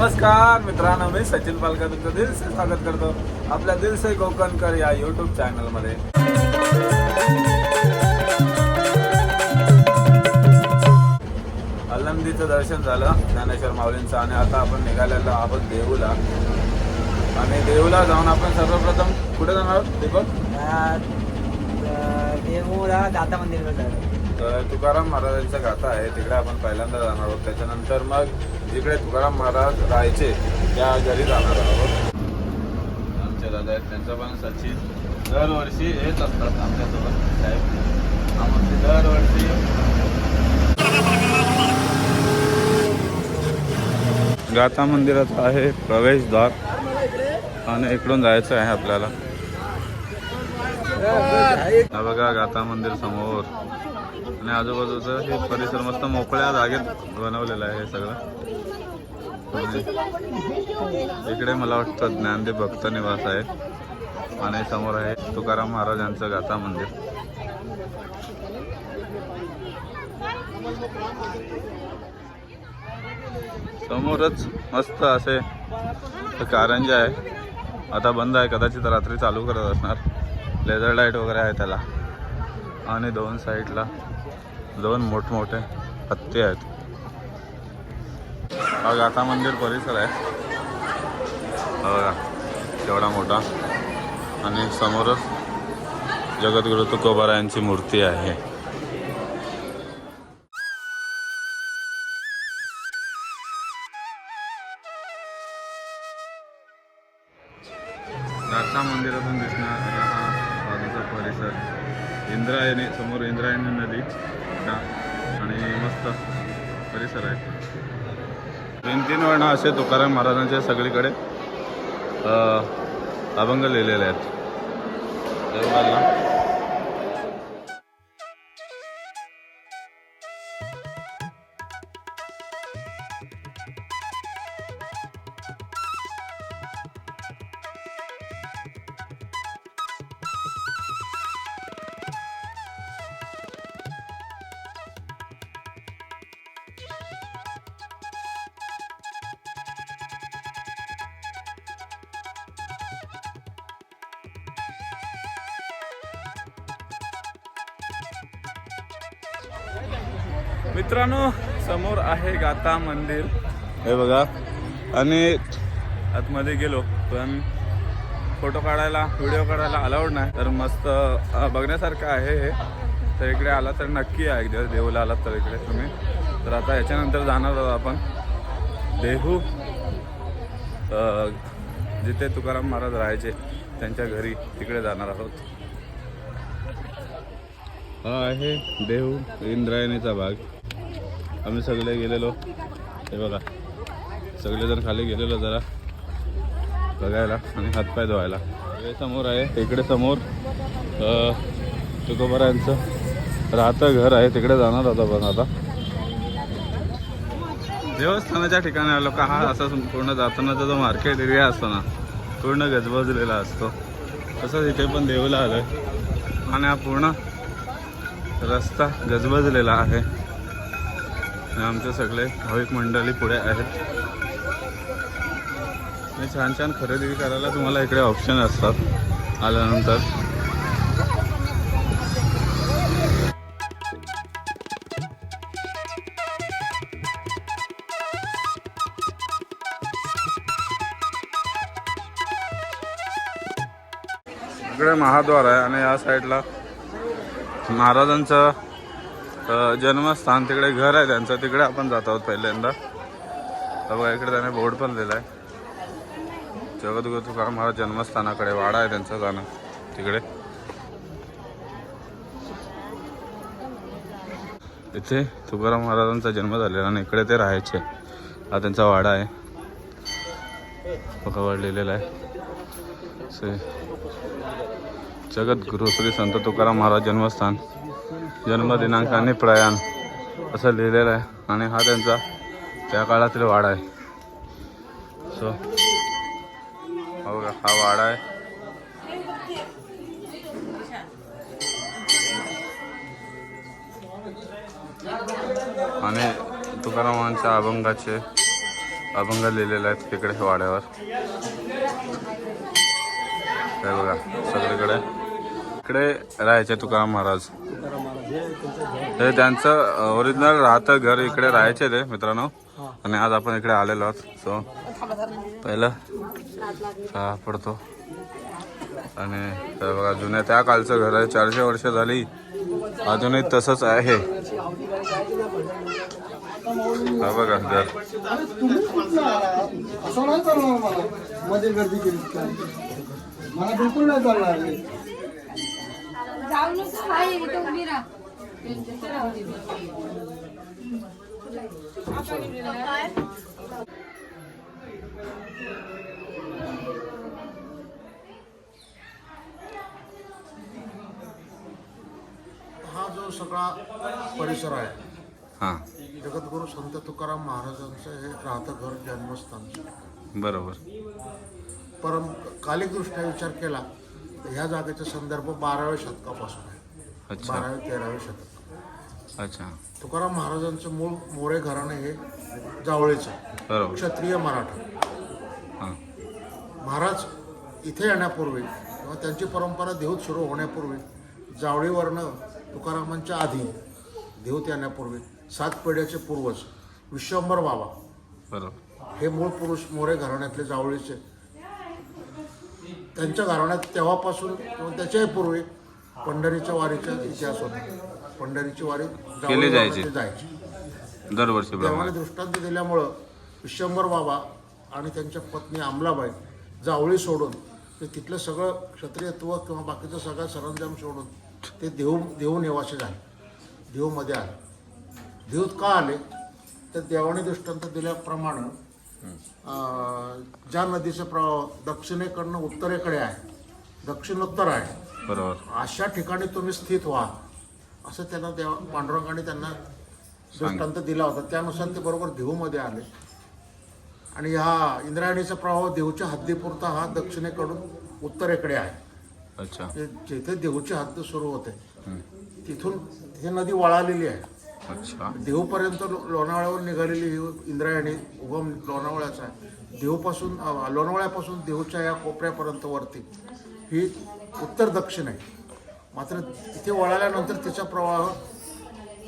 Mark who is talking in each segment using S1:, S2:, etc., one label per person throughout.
S1: नमस्कार मित्रांनो मी सचिन पालकर तुमचं दिलसे स्वागत करतो आपल्या दिलसे कोकणकर या युट्यूब चॅनलमध्ये अलंदीचं दर्शन झालं ज्ञानेश्वर माऊलींचं आणि आता आपण निघालेलो आहोत देहूला आणि देहूला जाऊन आपण सर्वप्रथम कुठे जाणार आहोत दीपक?
S2: देहूला दाता मंदिरला जायचं
S1: तर तुकाराम महाराजांचं गाथा आहे तिकडे आपण पहिल्यांदा जाणार आहोत. त्याच्यानंतर मग जिकडे तुकाराम महाराज राहायचे त्या घरी जाणार आहोत. आमचे दादा आहेत त्यांचं पण सचिन. दरवर्षी येत असतात आमच्यासोबत साहेब. आमचे दरवर्षी गाथा मंदिराचं आहे प्रवेशद्वार आणि इकडून जायचं आहे आपल्याला. बघा गाथा मंदिर समोर. आणि आजूबाजूचं हे परिसर मस्त मोकळ्या जागेत बनवलेलं आहे हे सगळं. इकडे मला वाटतं ज्ञानदेव भक्त निवास आहे. आणि समोर आहे तुकाराम महाराजांचं गाथा मंदिर. समोरच मस्त असे कारंजे आहे. आता बंद आहे कदाचित रात्री चालू करत असणार. लेझर लाइट वगैरे आहे त्याला. आणि दोन साईडला दोन मोठमोठे हत्ते आहेत. हा गाथा मंदिर परिसर आहे. एवढा बघा केवढा मोठा. आणि समोरच जगद्गुरु तुकोबारायांची मूर्ती आहे. गाथा मंदिरातून दिसणार हा बाजूचा परिसर इंद्रायणी समोर इंद्रायणी नदी. आणि मस्त परिसर आहे. तीन तीन वर्ण असे तुकाराम महाराजांचे सगळीकडे अभंग लिहिलेले आहेत. देवाला मित्रांनो समोर आहे गाथा मंदिर. हे बघा. आणि आतमध्ये गेलो पण फोटो काढायला व्हिडिओ काढायला अलाउड नाही. तर मस्त बघण्यासारखं आहे हे. तर इकडे आला तर नक्की आहे एक दिवस देहूला आलात तर इकडे तुम्ही. तर आता याच्यानंतर जाणार आहोत आपण. देहू जिथे तुकाराम महाराज राहायचे त्यांच्या घरी तिकडे जाणार आहोत. हा आहे देहू इंद्रायणीचा भाग आम्ही सगळे गेलेलो. हे बघा. सगळेजण खाली गेलेलो जरा. बघायला आणि हातपाय धुवायला. हे समोर आहे. इकडे समोर अ, राहतं घर आहे. तिकडे जाणार होता पण आता. देवस्थानाच्या ठिकाणी आलो का? हा असा पूर्ण जातानाचा जो मार्केट एरिया असतो ना पूर्ण गजबजलेला असतो. तसंच इथे पण देऊला आलं आणि हा पूर्ण रस्ता गजबजलेला आहे. आमचे सगळे भाविक मंडळी पुढे आहेत. आणि छान छान खरेदी करायला तुम्हाला इकडे ऑप्शन असतात. आल्यानंतर. इकडे महाद्वार आहे आणि या साईडला महाराजांचं जन्मस्थान तिकडे घर आहे त्यांचं. तिकडे आपण जात आहोत पहिल्यांदा. बघा इकडे त्याने बोर्ड पण दिला आहे जगद्गुरु तुकाराम महाराज जन्मस्थानाकडे वाडा आहे त्यांचं जाणं तिकडे. इथे तुकाराम महाराजांचा जन्म झालेला आणि इकडे ते राहायचे. हा त्यांचा वाडा आहे. बघा वाढलेला आहे. से जगद्गुरु श्री संत तुकाराम महाराज जन्मस्थान. जन्मदिनांक आणि प्रयाण. असं लिहिलेलं आहे. आणि हा त्यांचा त्या काळातील वाडा आहे. सो हा बघा हा वाडा आहे. आणि तुकारामांच्या अभंगाचे अभंग लिहिलेले आहेत तिकडे वाड्यावर. हे बघा सगळीकडे. इकडे राहायचे तुकाराम महाराज. हे त्यांचं ओरिजिनल राहतं घर इकडे राहायचे ते मित्रांनो. आणि आज आपण इकडे आलेलो आहोत. सो पहिलं चहा पडतो. आणि बघा जुन्या त्या कालचं घर आहे. चारशे वर्ष झाली. अजूनही तसंच आहे. हा बघा घर.
S3: मला बिलकुल नाही चालणार हे.
S4: जो सगळा परिसर आहे
S1: हां.
S4: जगद्गुरू संत तुकाराम महाराजांचं हे राहतं घर जन्मस्थान.
S1: बरोबर.
S4: परम कालिकदृष्ट्या विचार केला तर ह्या जागेचा संदर्भ बाराव्या शतकापासून आहे.
S1: अच्छा.
S4: बाराव्या तेराव्या शतक
S1: अच्छा.
S4: तुकाराम महाराजांचं मूळ मोरे घराणे हे जावळीचं.
S1: बरोबर.
S4: क्षत्रिय मराठा.
S1: हां.
S4: महाराज इथे येण्यापूर्वी किंवा त्यांची परंपरा देऊत सुरू होण्यापूर्वी जावळीवरनं तुकारामांच्या आधी देऊत येण्यापूर्वी सात पिढ्याचे पूर्वज विश्वंभर बाबा
S1: बरोबर.
S4: हे मूळ पुरुष मोरे घराण्यातले जावळीचे. त्यांच्या घराण्यात तेव्हापासून किंवा त्याच्याही पूर्वी पंढरीच्या वारीचा इतिहास होता. पंढरीची वारी
S1: केली जायची. दरवर्षी
S4: देवाने दृष्टांत दिल्यामुळं विश्वंभर बाबा आणि त्यांच्या पत्नी अमलाबाई जावळी सोडून ते तिथलं सगळं क्षत्रियत्व किंवा बाकीचं सगळं सरंजाम सोडून ते देव देव निवासी झाले. देवमध्ये आले. देवत का आले? तर देवाने दृष्टांत दिल्याप्रमाणे ज्या नदीचा प्रवाह दक्षिणेकडनं उत्तरेकडे आहे दक्षिणोत्तर आहे.
S1: बरोबर.
S4: अशा ठिकाणी तुम्ही स्थित व्हा. असं त्यांना देवा पांडुरंगाने त्यांना दृष्टांत दिला होता त्यानुसार ते बरोबर देहूमध्ये आले. आणि हा इंद्रायणीचा प्रवाह देहूच्या हद्दीपुरता हा दक्षिणेकडून उत्तरेकडे आहे.
S1: अच्छा.
S4: जिथे देहूची हद्द सुरू होते तिथून ही नदी वळालेली आहे.
S1: अच्छा.
S4: देहूपर्यंत लोणावळ्यावर निघालेली ही इंद्रायणी उगम लोणावळ्याचा आहे. देहूपासून लोणावळ्यापासून देहूच्या या कोपऱ्यापर्यंत वरती ही उत्तर दक्षिण आहे. मात्र तिथे वळाल्यानंतर तिचा प्रवाह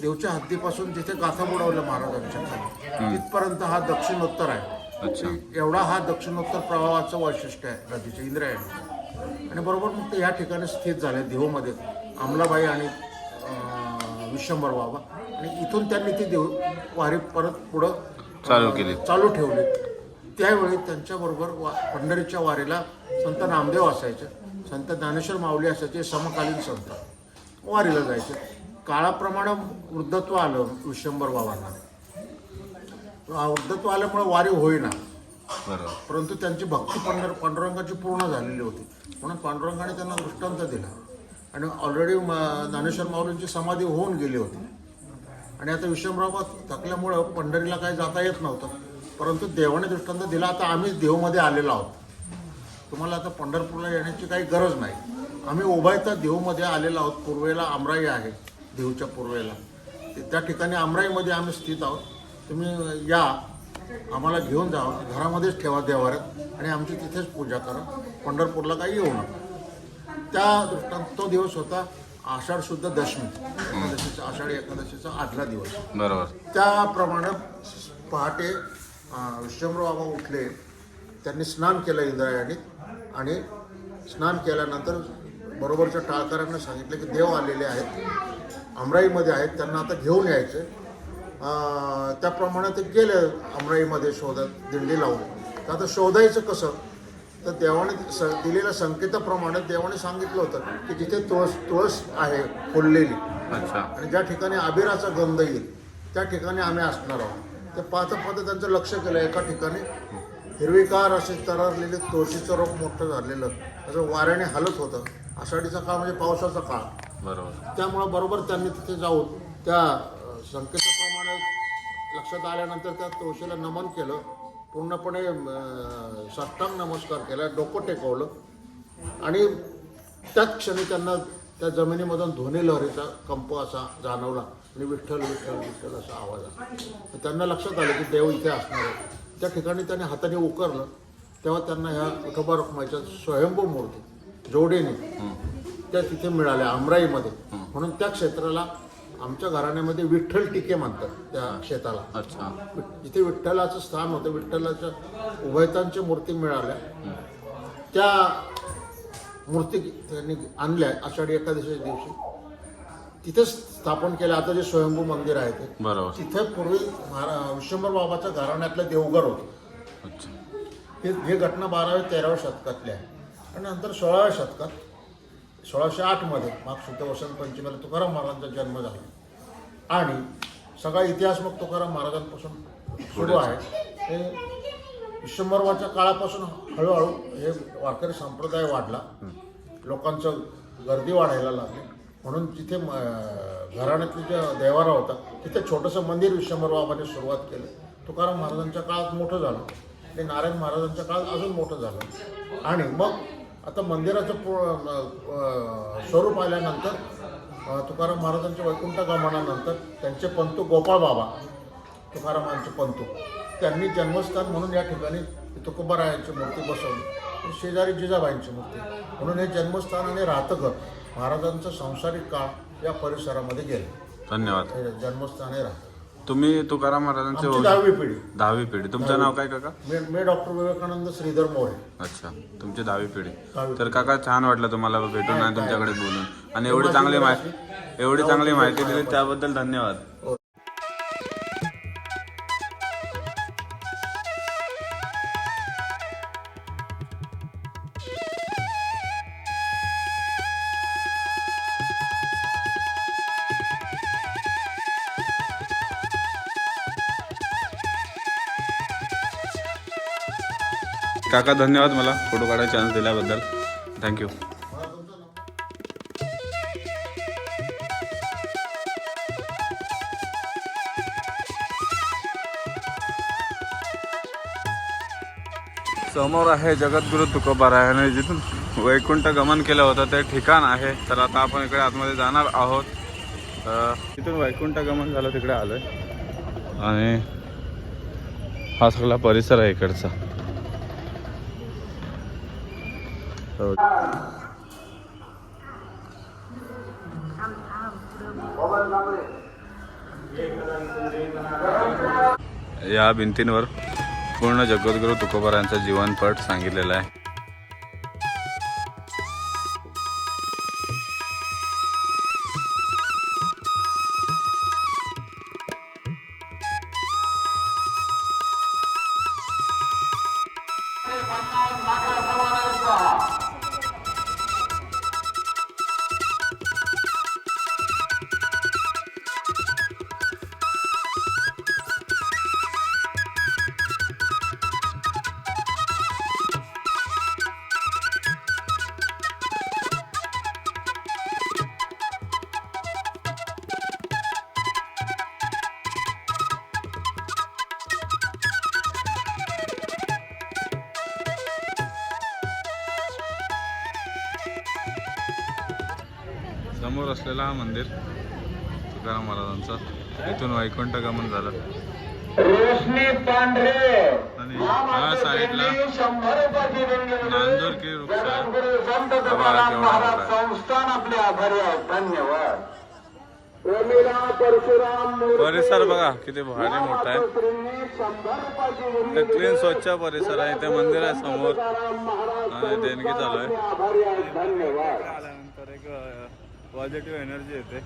S4: देवच्या हद्दीपासून जिथे गाथा बुडवल्या महाराजांच्या खाली. तिथपर्यंत हा दक्षिणोत्तर आहे. एवढा हा दक्षिणोत्तर प्रवाहाचं वैशिष्ट्य आहे नदीचे इंद्रायणी. आणि बरोबर मग ते या ठिकाणी स्थित झाले देहूमध्ये. अमलाबाई आणि विश्वंभर बाबा. आणि इथून त्यांनी ती देऊ वारी परत पुढं
S1: चालू केली.
S4: चालू ठेवली. त्यावेळी त्यांच्याबरोबर वा पंढरीच्या वारीला संत नामदेव असायचे. संत ज्ञानेश्वर माऊली असायचे समकालीन संत. वारीला जायचे. काळाप्रमाणे वृद्धत्व आलं विश्वंभर बाबांना. वृद्धत्व आल्यामुळे वारी होईना. परंतु त्यांची भक्ती पांडुर पांडुरंगाची पूर्ण झालेली होती. म्हणून पांडुरंगाने त्यांना दृष्टांत दिला. आणि ऑलरेडी ज्ञानेश्वर माऊलींची समाधी होऊन गेली होती. आणि आता विश्वमराव थकल्यामुळं पंढरीला काही जाता येत नव्हतं. परंतु देवाने दृष्टांत दिला आता आम्ही देवमध्ये आलेलो आहोत. तुम्हाला आता पंढरपूरला येण्याची काही गरज नाही. आम्ही उभायता देवमध्ये आलेलो आहोत. पूर्वेला आमराई आहे देवच्या पूर्वेला. त्या ठिकाणी आमराईमध्ये आम्ही स्थित आहोत. तुम्ही या आम्हाला घेऊन जा घरामध्येच ठेवा देवाऱ्यात आणि आमची तिथेच पूजा करा. पंढरपूरला काही येऊ नका. त्या दृष्टांत तो दिवस होता आषाढ शुद्ध दशमी. एकादशीचा आषाढी एकादशीचा आदला दिवस.
S1: बरोबर.
S4: त्याप्रमाणे पहाटे अं, विश्वंभर बाबा उठले. त्यांनी स्नान केलं इंद्रायणीत. आणि स्नान केल्यानंतर बरोबरच्या टाळकऱ्यांना सांगितलं की देव आलेले आहेत अमराईमध्ये आहेत त्यांना आता घेऊन यायचे त्याप्रमाणे ते गेले अमराईमध्ये शोधत दिंडी लावून. तर आता शोधायचं कसं? तर देवाने स दिलेल्या संकेताप्रमाणे देवाने सांगितलं होतं की जिथे तुळस तुळस आहे फुललेली आणि ज्या ठिकाणी अबिराचा गंध येईल त्या ठिकाणी आम्ही असणार आहोत. ते पाहता पाहता त्यांचं लक्ष केलं एका ठिकाणी हिरवीगार असे तररलेले तुळशीचं रोप मोठं झालेलं. त्याचं वाऱ्याने हलत होतं. आषाढीचा काळ म्हणजे पावसाचा काळ.
S1: बरोबर.
S4: त्यामुळं बरोबर त्यांनी तिथे जाऊन त्या संकेताप्रमाणे लक्षात आल्यानंतर त्या तुळशीला नमन केलं. पूर्णपणे साष्टांग नमस्कार केला. डोकं टेकवलं. आणि त्याच क्षणी त्यांना त्या जमिनीमधून ध्वनी लहरीचा कंप असा जाणवला. आणि विठ्ठल विठ्ठल विठ्ठल असा आवाज आला. तर त्यांना लक्षात आलं की देव इथे असणार आहे. त्या ठिकाणी त्याने हाताने उकरलं तेव्हा त्यांना ह्या विठोबा रखुमाईच्या स्वयंभू मूर्ती जोडीने त्या तिथे मिळाल्या अमराईमध्ये म्हणून त्या क्षेत्राला आमच्या घराण्यामध्ये विठ्ठल टिके म्हणतात त्या क्षेत्राला
S1: अच्छा.
S4: जिथे विठ्ठलाचं स्थान होतं विठ्ठलाच्या उभयतांच्या मूर्ती मिळाल्या. त्या मूर्ती त्यांनी आणल्या आषाढी एकादशीच्या दिवशी. तिथेच स्थापन केलं. आता जे स्वयंभू मंदिर आहे ते.
S1: बरोबर.
S4: तिथे पूर्वी महारा विश्वंभर बाबाच्या घराण्यातलं देवघर होतं.
S1: अच्छा.
S4: हे हे घटना बाराव्या तेराव्या शतकातली आहे. आणि नंतर सोळाव्या शतकात सोळाशे आठमध्ये माघ शुद्ध वसंत पंचमीला तुकाराम महाराजांचा जन्म झाला. आणि सगळा इतिहास मग तुकाराम महाराजांपासून सुरू आहे. हे विश्वंभरवाच्या काळापासून हळूहळू हे वारकरी संप्रदाय वाढला. लोकांचं गर्दी वाढायला लागली. म्हणून जिथे म- ज्या जे देवारा होता तिथे छोटंसं मंदिर विश्वंभर बाबाने सुरुवात केलं. तुकाराम महाराजांच्या काळात मोठं झालं. ते नारायण महाराजांच्या काळात अजून मोठं झालं. आणि मग आता मंदिराचं स्वरूप आल्यानंतर तुकाराम महाराजांच्या वैकुंठ गमनानंतर त्यांचे पंतू गोपाळ बाबा तुकारामांचे पंतू त्यांनी जन्मस्थान म्हणून या ठिकाणी तुकोबारायांची मूर्ती बसवली. शेजारी जिजाबाईंची मूर्ती. म्हणून हे जन्मस्थान आणि राहतं घर महाराजांचा सांसारिक काळ या परिसरामध्ये गेले.
S1: धन्यवाद.
S4: हे जन्मस्थान हे राहतं.
S1: तुम्ही तुकाराम महाराजांचे
S4: आमची
S1: वंश-
S4: दहावी पिढी.
S1: दहावी पिढी. तुमचं नाव काय काका?
S4: मी मी डॉक्टर विवेकानंद श्रीधर मोरे.
S1: अच्छा तुमची दहावी पिढी.
S4: दहावी
S1: तर काका छान वाटलं तुम्हाला भेटून आणि तुमच्याकडे बोलून. आणि एवढी चांगली माहिती एवढी चांगली माहिती दिली त्याबद्दल धन्यवाद. काका धन्यवाद मला फोटो काढायला चान्स दिल्याबद्दल. थँक्यू समोर आहे जगद्गुरु तुकोबारायाने जिथून वैकुंठ गमन केलं होतं. ते ठिकाण आहे. तर आता आपण इकडे आतमध्ये जाणार आहोत. तिथून वैकुंठ गमन झालं तिकडे आलोय. आणि हा सगळा परिसर आहे इकडचा हो. या भिंतींवर पूर्ण जगद्गुरु तुकोबारायांचा जीवनपट सांगितलेला आहे. असलेला हा मंदिर तुकाराम महाराजांचा. इथून वैकुंठ गमन झालं आणि ह्या साईडला नांदोरकी वृक्ष परिसर बघा किती भारी मोठा आहे. ते क्लीन स्वच्छ परिसर आहे. ते मंदिर आहे समोर. आणि देणगी चालू आहे. पॉझिटिव्ह एनर्जी येते.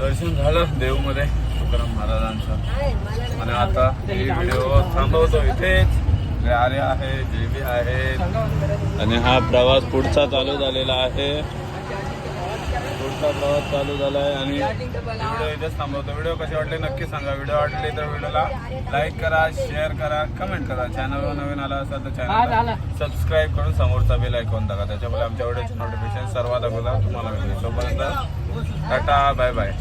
S1: दर्शन झालं देवमध्ये तुकाराम महाराजांचं. आणि आता ही व्हिडिओ थांबवतो इथेच. आर्य आहे जे बी आहेत आणि हा प्रवास पुढचा चालू झालेला आहे. पुढचा प्रवास चालू झाला आहे आणि व्हिडिओ इथेच थांबवतो. व्हिडिओ कसे वाटले नक्की सांगा. व्हिडिओ आवडले तर व्हिडिओला लाईक करा शेअर करा कमेंट करा. चॅनलवर नवीन आला असाल तर चॅनल सबस्क्राईब करून समोरचा बेल ऐकून टाका. त्याच्यामुळे आमच्या व्हिडिओचे नोटिफिकेशन सर्वात अगोदर तुम्हाला मिळतील तोपर्यंत टाटा बाय बाय